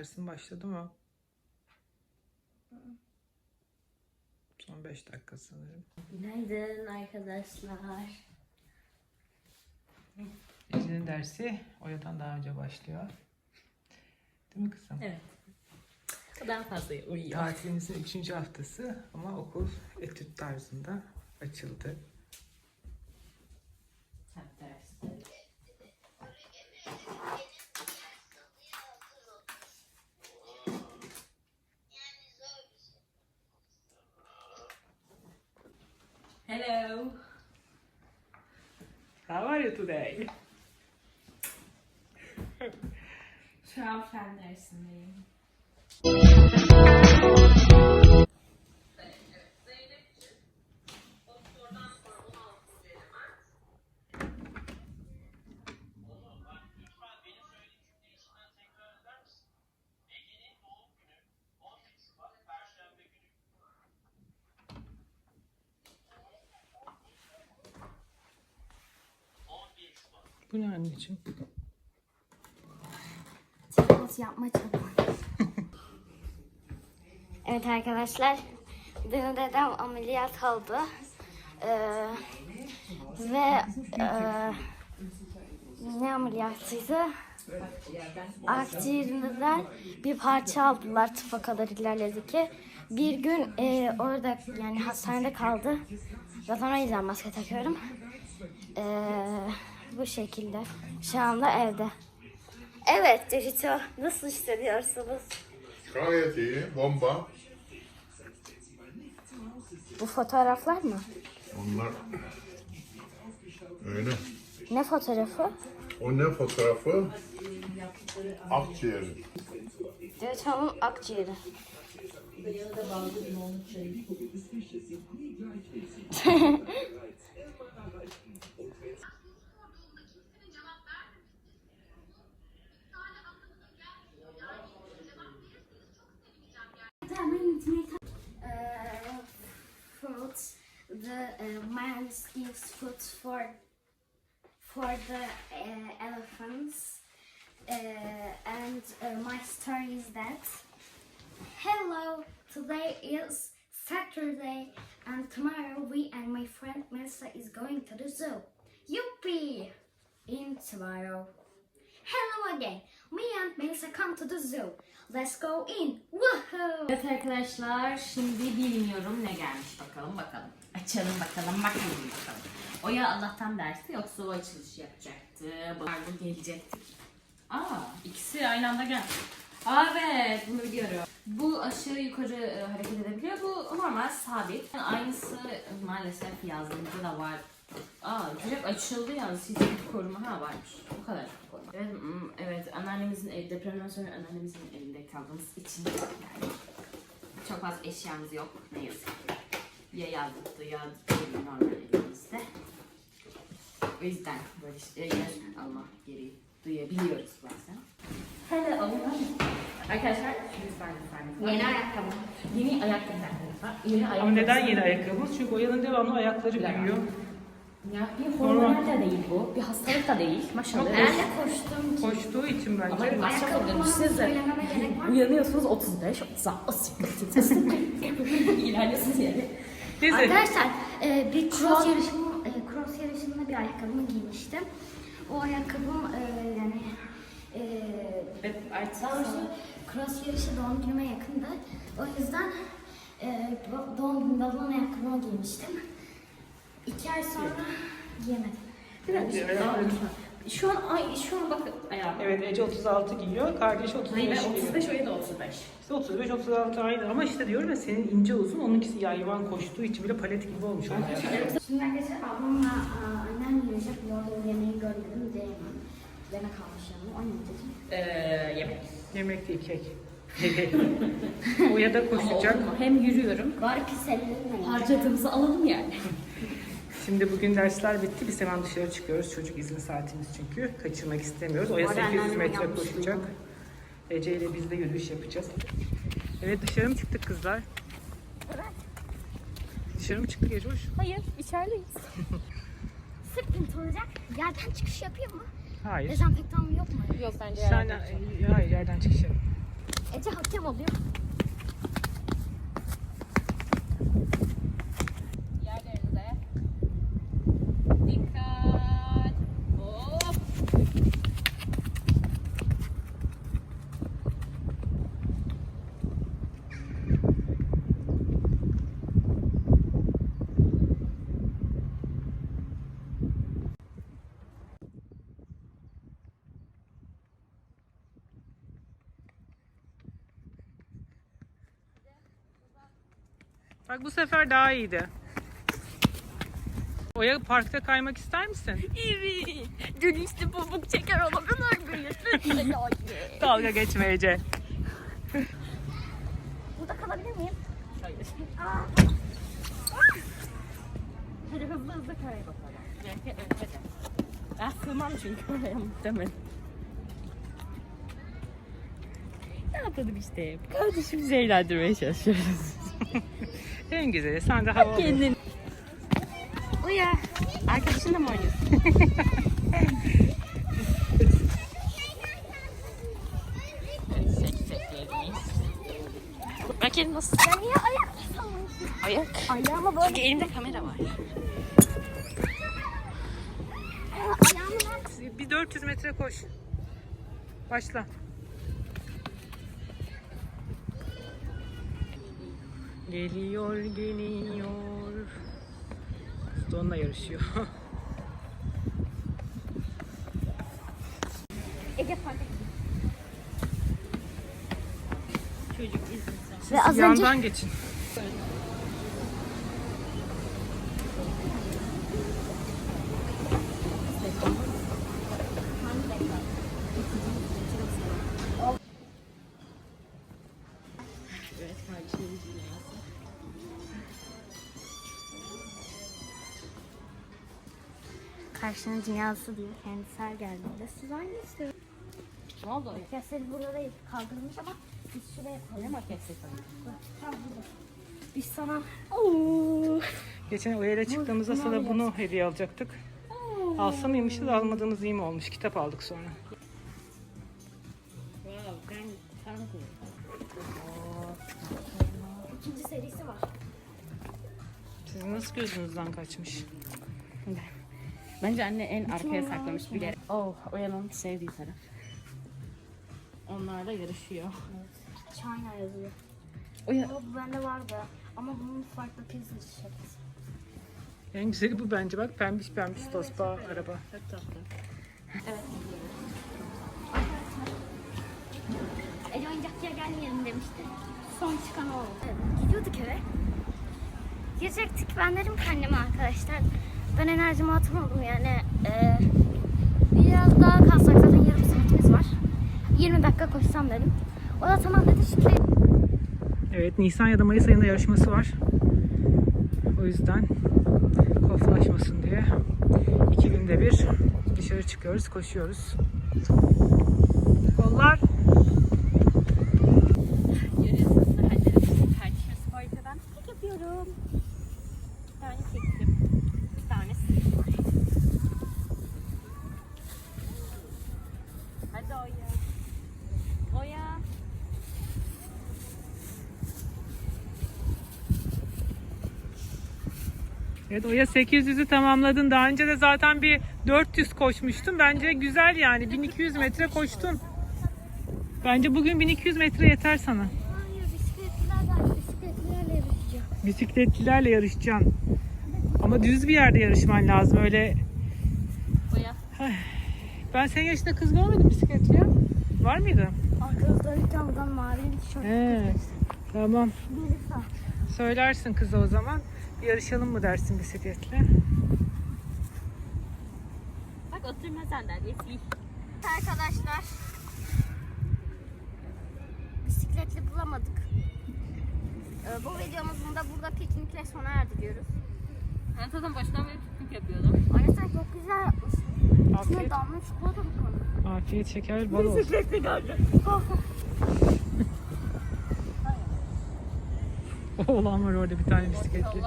Dersin başladı mı? Son 5 dakika sanırım. Günaydın arkadaşlar. Ece'nin dersi Oya'dan daha önce başlıyor. Değil mi kızım? Evet. Daha fazla uyuyor. Tatilimizin 3. haftası ama okul etüt tarzında açıldı. Hello. How are you today? Şu an Bu ne anneciğim? Çikolat yapma çabuk. evet arkadaşlar. Dün dedem ameliyat oldu. Ee, ve e, ne ameliyatıydı? Akciğerinden bir parça aldılar tıpa kadar ilerledi ki. Bir gün e, orada yani hastanede kaldı. Zaten o yüzden maske takıyorum. Ee, bu şekilde. Şu anda evde. Evet Cecito, nasıl hissediyorsunuz? Gayet iyi. Bomba. Bu fotoğraflar mı? Onlar öyle. Ne fotoğrafı? O ne fotoğrafı? Akciğerin. Cecito'nun akciğeri. The man gives food for for the uh, elephants. Uh, and uh, my story is that hello today is saturday and tomorrow we and my friend melissa is going to the zoo. Yippee in tomorrow. Hello again me and melissa come to the zoo let's go in woohoo Evet arkadaşlar şimdi bilmiyorum ne gelmiş bakalım bakalım. Açalım bakalım bakalım bakalım. Oya Allah'tan dersi yoksa o açılış yapacaktı. Bu gelecekti. Aa ikisi aynı anda geldi. Evet bunu biliyorum. Bu aşağı yukarı e, hareket edebiliyor. Bu normal sabit. Aynısı maalesef yazdığımızda da var. Aa direkt açıldı yalnız hiçbir koruma ha varmış. Bu kadar koruma. Evet, mm, evet anneannemizin ev, depremden sonra anneannemizin evinde kaldığımız için yani çok fazla eşyamız yok ne yazık ki. Ya yazlıktı ya normal evimizde. O yüzden böyle işte yer alma gereği duyabiliyoruz bazen. Hello. Arkadaşlar şimdi ben de yeni ayakkabı Yeni ayakkabılar. Yeni ayakkabı. Ama neden yeni ayakkabımız? Çünkü Oya'nın devamlı ayakları büyüyor. Ya bir hormonal da değil bu. Bir hastalık da değil. Maşallah. Ama ben de koştum Koştuğu için Ama bence. maşallah siz de uyanıyorsunuz 35, 36, 38, ilerliyorsunuz yani. Neyse. Arkadaşlar e, bir cross yarışım e, cross yarışında bir ayakkabımı giymiştim. O ayakkabım e, yani e, Ve artık daha doğrusu cross yarışı doğum günüme yakındı. O yüzden e, doğum günümde alınan ayakkabımı giymiştim. İki ay sonra giyemedim. şu an ay şu an bakın ayağım. Evet Ece 36 giyiyor, kardeşi 35 Hayır ben giyiyor. 35 o da 35. İşte 35 36 aynı ama işte diyorum ya senin ince uzun onunkisi yayvan koştuğu için bile palet gibi olmuş onun ayakkabı. Şimdi arkadaşlar ablamla aa, annem yiyecek. Bu arada yemeği görmedim diyemem. Bana kalmış yanımda. O ne dedim? Ee, yemek. Yemek değil kek. o ya da koşacak. Oldu mu? Hem yürüyorum. Bari pis ellerimle Harcadığımızı alalım yani. Şimdi bugün dersler bitti. Biz hemen dışarı çıkıyoruz. Çocuk izin saatimiz çünkü. Kaçırmak istemiyoruz. Oya Orada 800 anneannem metre koşacak. Ece ile biz de yürüyüş yapacağız. Evet dışarı mı çıktık kızlar? Dışarı mı çıktık Ece hoş? Hayır içerideyiz. Sıkıntı olacak. Yerden çıkış yapıyor mu? Hayır. Dezenfektan yok mu? Yok bence Sen, hayır yerden çıkış yap. Ece hakem oluyor. Bak bu sefer daha iyiydi. Oya parkta kaymak ister misin? Evet. Dönüşte pamuk çeker? Lütfen hayır. Dalga geçmeyece. Burada kalabilir miyim? Hayır. Aa. Hadi hızlı hızlı kare bakalım. Evet, evet. Ben sığmam çünkü oraya muhtemelen. Ne yapalım işte? Kardeşimizi eğlendirmeye çalışıyoruz. En güzeli. Sen de hava alıyorsun. Kendin. Uya. Arkadaşınla mı oynuyorsun? Bak elim nasıl? Ya niye ayak? Ayak. Ayağıma böyle. Çünkü elimde kamera var. Bir 400 metre koş. Başla. Geliyor, geliyor. Donla yarışıyor. Ege fark et. Çocuk izlesin. Ve az önce Yandan geçin. Karşının dünyası diyor kendisi geldiğinde. Siz hangisi? Ne oldu? Keseri burada değil kaldırılmış ama biz şuraya Ne koyalım. makyajı Tam burada. Biz sana Geçen Oya'yla çıktığımızda sana bunu hediye alacaktık. Alsa mıymışız almadığımız iyi mi olmuş? Kitap aldık sonra. Wow, ben tanıdım. ikinci serisi var. Sizin nasıl gözünüzden kaçmış? Bence anne en arkaya saklamış bile. Oh, Oya'nın sevdiği taraf. Onlar da yarışıyor. China yazıyor. Oya, Ama bu bende vardı. Ama bunun farklı pizza şapkası. En güzeli bu bence bak pembiş pembiş tospa araba. çok tatlı. Evet. Ece oyuncakçıya gelmeyelim demişti. Son çıkan o oldu. Evet, gidiyorduk eve. Girecektik. Ben dedim ki anneme arkadaşlar. Ben enerjimi atamadım yani. E, biraz daha kalsak zaten yarım saatimiz var. 20 dakika koşsam dedim. O da tamam dedi. Şimdi Evet Nisan ya da Mayıs ayında yarışması var. O yüzden koflaşmasın diye iki günde bir dışarı çıkıyoruz, koşuyoruz. Kollar. Görüyorsunuz da hadi. Kardeşim spor yapıyor. Ben tek yapıyorum. Bir tane çektim. Bir tanesi. Hadi Oya. Oya. Evet Oya 800'ü tamamladın. Daha önce de zaten bir 400 koşmuştun. Bence güzel yani. 1200 metre koştun. Bence bugün 1200 metre yeter sana. hayır bisikletliler var. Bisikletlilerle yarışacağım. Bisikletlilerle yarışacaksın. Ama düz bir yerde yarışman lazım. Öyle Oya. ben senin yaşında kız görmedim bisikletli ya. Var mıydı? Arkamızda buradan mavi bir tişört. He. Tamam. Melisa. Söylersin kıza o zaman. Yarışalım mı dersin bisikletle? Bak oturma sandalyesi. Arkadaşlar. Bisikletli bulamadık. Ee, bu videomuzun da burada piknikle sona erdiriyoruz. Ben zaten baştan beri piknik yapıyordum. Anne sen çok güzel yapmışsın. İçine Afiyet, damla çikolata mı koydun? afiyet şeker bal olsun. Bisikletli geldi. Oğlan var orada bir tane bisikletli.